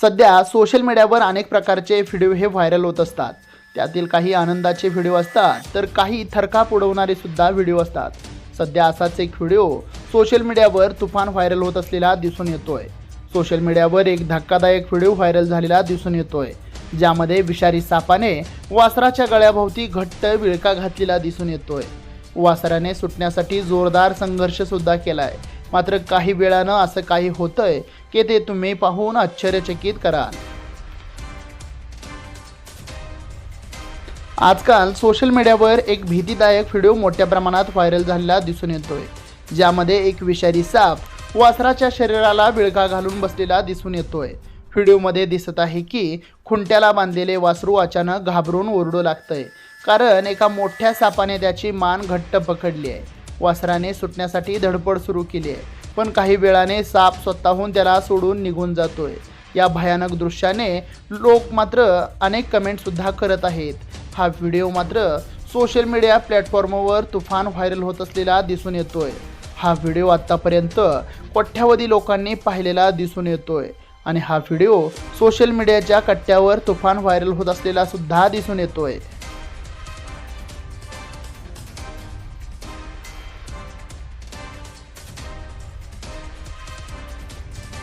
सध्या सोशल मीडियावर अनेक प्रकारचे व्हिडिओ हे व्हायरल होत असतात. त्यातील काही आनंदाचे व्हिडिओ असतात तर काही थरकाप उडवणारे सुद्धा व्हिडिओ असतात. सध्या असाच एक व्हिडिओ सोशल मीडियावर तुफान व्हायरल होत असलेला दिसून येतोय. सोशल मीडियावर एक धक्कादायक व्हिडिओ व्हायरल झालेला दिसून येतोय. ज्यामध्ये विषारी सापाने वासराच्या गळ्याभोवती घट्ट विळका घातलेला दिसून येतोय. वासराने सुटण्यासाठी जोरदार संघर्ष सुद्धा केलाय. मात्र काही वेळानं असं काही होतंय की ते तुम्ही पाहून आश्चर्यचकित कराल. आजकाल सोशल मीडियावर एक भीतीदायक व्हिडिओ मोठ्या प्रमाणात व्हायरल झालेला दिसून येतोय. ज्यामध्ये एक विषारी साप वासराच्या शरीराला विळखा घालून बसलेला दिसून येतोय. व्हिडिओमध्ये दिसत आहे की खुंट्याला बांधलेले वासरू अचानक घाबरून ओरडू लागतंय. कारण एका मोठ्या सापाने त्याची मान घट्ट पकडली आहे. वासराने सुटण्यासाठी धडपड सुरू केली आहे. पण काही वेळाने साप स्वतःहून त्याला सोडून निघून जातोय. या भयानक दृश्याने लोक मात्र अनेक कमेंटसुद्धा करत आहेत. हा व्हिडिओ मात्र सोशल मीडिया प्लॅटफॉर्मवर तुफान व्हायरल होत असलेला दिसून येतोय. हा व्हिडिओ आत्तापर्यंत कोट्यावधी लोकांनी पाहिलेला दिसून येतोय. आणि हा व्हिडिओ सोशल मीडियाच्या कट्ट्यावर तुफान व्हायरल होत असलेला सुद्धा दिसून येतोय.